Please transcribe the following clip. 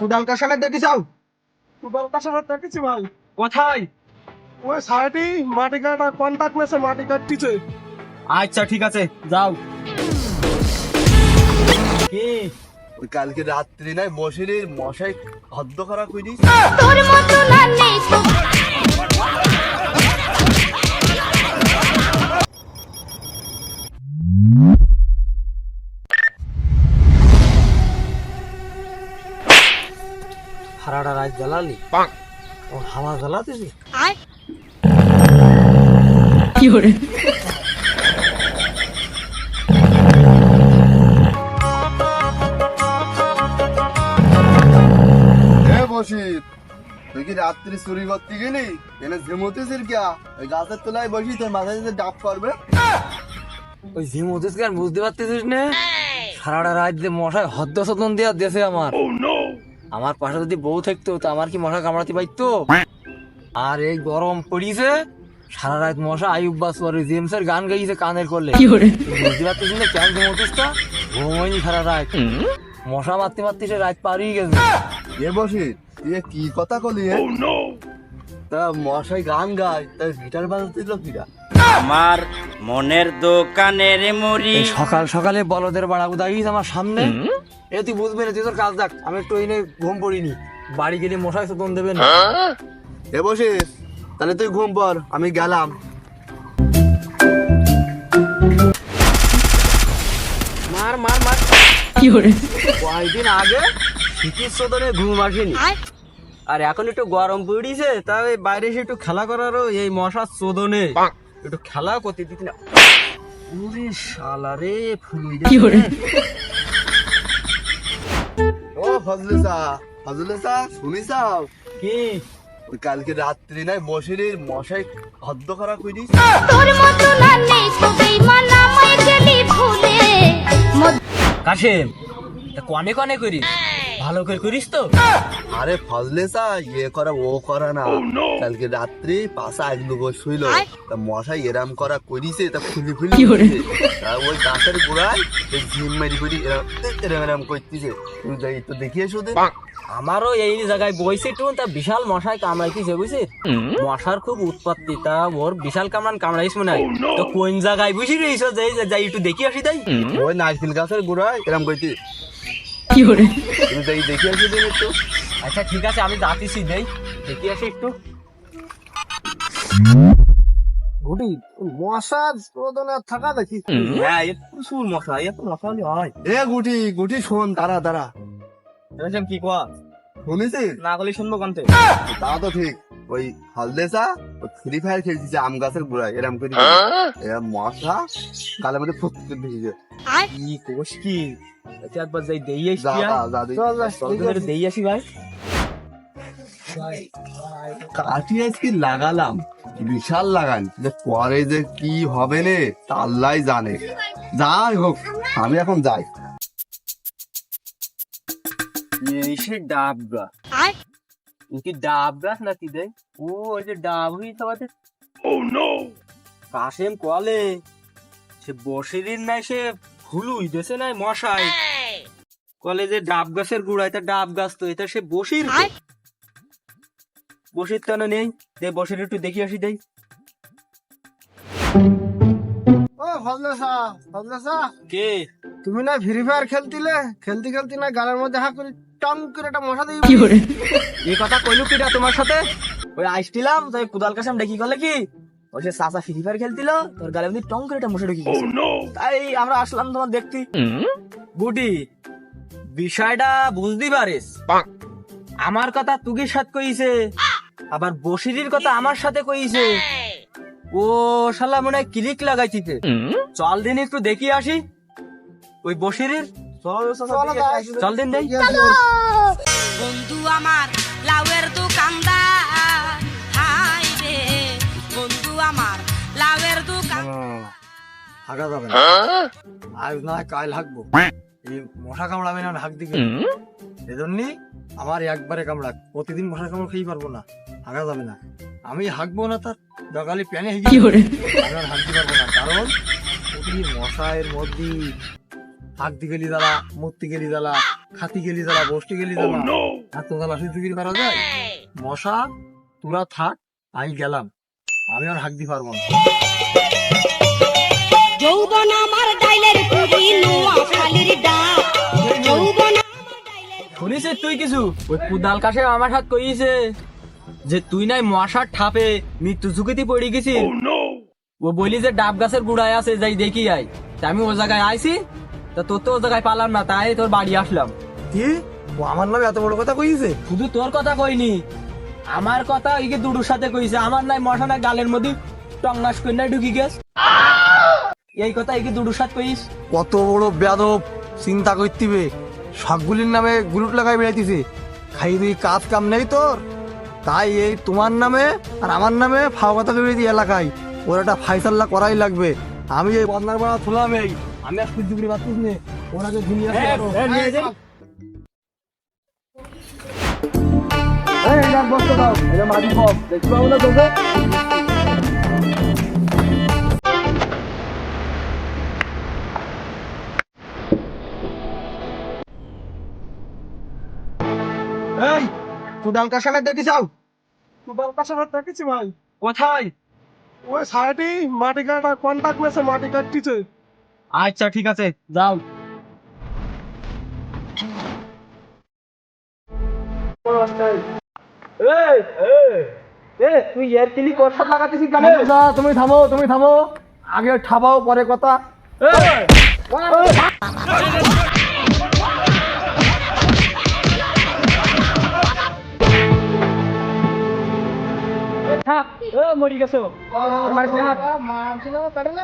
কুদাল কাশানে দেখি যাও কুদাল কাছাবার দেখেছি ভাই। কোথায়? ওই সাইডে মাটি কাটা কন্টাক্ট মেসে মাটি কাটতিছে। আচ্ছা ঠিক আছে যাও। কি? ওই কালকে রাত্রি নাই মশিনের মশাই হদ্দ করা কইনি তোর মতো না নেই জ্বালালি? ও হাওয়া আয়। হ্যাঁ বসির তুই কি রাত্রি চুরি করতে গেলি? এনে ঝিমুতেছিস কিয়া ওই গাছের তলায় বসি তোর মাথায় যদি ডাব করবে ওই আর বুঝতে পারতেছিস না? সারাটা রাত যে মশায় হদ্দ সদন দেওয়া দেশে আমার। আমার পাশে যদি বউ থাকতো তো আমার কি মশা কামড়াতে পাইতো আর এই গরম পড়িছে সারা রাত মশা আয়ুব বাসুয়ার জেমসের গান গাইছে কানের করলে বুঝতে না কেন ঘুমোতিস তা? ঘুমোয়নি সারা রাত। মশা মারতে মারতে সে রাত পারিয়ে গেছে। এ বসে এ কি কথা কলি? তা মশাই গান গায় তা গিটার বাজাতে কিরা? আমার মনের দোকানের মুড়ি। সকাল সকালে বলদের বাড়া উদাগিস আমার সামনে। এ তুই বুঝবি না তুই তোর কাজ দেখ আমি একটু এনে ঘুম পড়িনি। বাড়ি গেলে মশাই সতন দেবেন এ বসির তাহলে তুই ঘুম পর আমি গেলাম। মার মার মার। কয়েকদিন আগে শীতের সদনে ঘুম আসেনি। আয়। আর এখন একটু গরম পড়িছে তাই বাইরে এসে একটু খেলা করারও এই মশার চোদনে। একটু খেলা করতে দিতি না। ওরে শালা রে ফুলুই ও ফজলে চা ফজলে চা কি? কালকে রাত্রি নাই বসির মশাই হদ্দ করা কইনি তোর মতো না নেই তো বেইমান আমায় গেলি ভুলে। কাশেম তা কনে কনে করিস? ভালো করে করিস তো? আরে ফজলে চা ইয়ে করা ও করা না। কালকে রাত্রি পাশা এক দুগো শুইল। তা মশাই এরাম করা করিছে তা খুলি। তা ওই গাছের গোড়ায় এই ঝিম মারি করি এরাম এরাম এরাম করতেছে। তুই যাই তো দেখিয়ে শুধু আমারও এই জায়গায় বইছে একটু তা বিশাল মশাই কামড়াইতেছে বুঝছিস? মশার খুব উৎপত্তি তা ওর বিশাল কামড়ান কামড়াইস মনে হয়। তো কোন জায়গায় বুঝি রইছ যাই যাই একটু দেখি আসি তাই। ওই নারকেল গাছের গোড়ায় এরাম করতে তুমি যাই দেখিয়ে শুধু একটু। আচ্ছা ঠিক আছে আমি যাচ্ছি দেই। দেখি আসি একটু। ঘুটি মশার প্রদনে থাকা দেখি। হ্যাঁ প্রচুর মশা এ মশা হলে হয়। এ গুটি গুটি শোন দাঁড়া দাঁড়া। কি কোয়া? শুনেছিস না গলি শুনব কান্তে? তা তো ঠিক। ওই হলদেসা ফ্রি ফায়ার খেলছিছে আম গাছের গোড়ায় এরম করে। এরম মশা গালের মধ্যে ফুট ঢুকেছে কি কোষ কি? আচ্ছা একবার যাই দেই আসি যা যা, যা দেখি। চল যা, চল তো একটু দেই আসি ভাই। কাঠি আজকে লাগালাম। বিশাল লাগান। পরে যে কি হবে রে আল্লাহ জানে। যাই হোক আমি এখন যাই। এই সে ডাবরা আয় কি ডাব গাছ নাকি দেয় ও ওই যে ডাব হই তোমাদের ও নো কাশেম কলে সে বসেরির নাই সে ফুলুই দেশে নাই মশাই কলে যে ডাব গাছের গুড়ায় তা ডাব গাছ তো এটা সে বসির। বসির তো নেই দে বসির একটু দেখি আসি দেই ও ফজলে শাহ কে তুমি না ফ্রি ফায়ার খেলতিলে খেলতে খেলতে না গালের মধ্যে হাত করে টং করে একটা মশা দিয়ে এই কথা কইলু কিটা তোমার সাথে? ওই তাই কুদাল ডেকি কি? ওই সে সাসা ফ্রি ফায়ার খেলছিল তোর গালে মধ্যে টং করে একটা মশা ঢুকি তাই আমরা আসলাম তোমার দেখতে। গুটি বিষয়টা বুঝতে পারিস। আমার কথা তুগির সাথে কইছে আবার বসিরির কথা আমার সাথে কইছে। ও শালা মনে হয় ক্লিক লাগাইছিতে চল দিন একটু দেখি আসি। ওই বসিরির চল চল দিন দেই বন্ধু আমার লাউয়ের দোকানদার। হাই রে বন্ধু আমার লাউয়ের দোকান হাগা যাবে না। আজ না কাল হাঁকবো এই মশা কামড়াবে না হাঁক দিকে এজন্যই আমার একবারে কামড়াক। প্রতিদিন মশা কামড় খেয়ে পারব না। হাগা যাবে না। আমি হাঁকবো না তার দগালি প্যানে হেগে হাঁকতে পারব না। কারণ প্রতিদিন মশা এর মধ্যে হাঁকতে গেলি জ্বালা মরতে গেলি জ্বালা খাতি গেলি জ্বালা বসতে গেলি জ্বালা। এত তালাশি চুরি করা যায়? মশা তোরা থাক আমি গেলাম। আমি আর পারব না। যৌবন আমার ডাইলের পুরি নোয়া খালির ডাক যৌবন শুনিস তুই কিছু? ওই কুদাল কাছে আমার হাত কইছে যে তুই নাই মশার ঠাপে মৃত্যু ঝুঁকিতে পড়ে গেছি ও বলি যে ডাব গাছের গুড়ায় আছে যাই দেখি আই তা আমি ও জায়গায় আইছি তা তোর তো জায়গায় পালাম না তাই তোর বাড়ি আসলাম। কি? ও আমার নামে এত বড় কথা কইছে? শুধু তোর কথা কইনি আমার কথা ইকে দুডুর সাথে কইছে আমার নাই মশা নাই গালের মধ্যে টংনাশ করে নাই ঢুকি গেছ। এই কথা ইকে দুডুর সাথে কইস। কত বড় বেদব চিন্তা করতিবে। সবগুলির নামে গ্রুপ লাগাই বেড়াইতেছে। খাই তুই কাজ কাম নেই তোর। তাই এই তোমার নামে আর আমার নামে ফাও কথা বেরিয়েছি এলাকায়। ওর একটা ফাইসাল্লা করাই লাগবে। আমি এই বদনার বাড়া থুলাম এই। আমি আর সহ্য করে পারছিস নে। বসতে দাও, এটা মাটি কম। দেখতে পাবো না তোকে? এই কুদাল কাশানে দেখি যাও। কুদাল দেখেছি ভাই? কোথায়? ওই সাইডে মাটি কাটা কন্টাক্ট হয়েছে মাটি কাটতিছে? আচ্ছা ঠিক আছে যাও। তুই এর কিলি কথা লাগাতেছিস কেন? তুমি থামো তুমি থামো। আগে ঠাবাও পরে কথা। থাক ও মরি গেছো। মারছিল কাটে না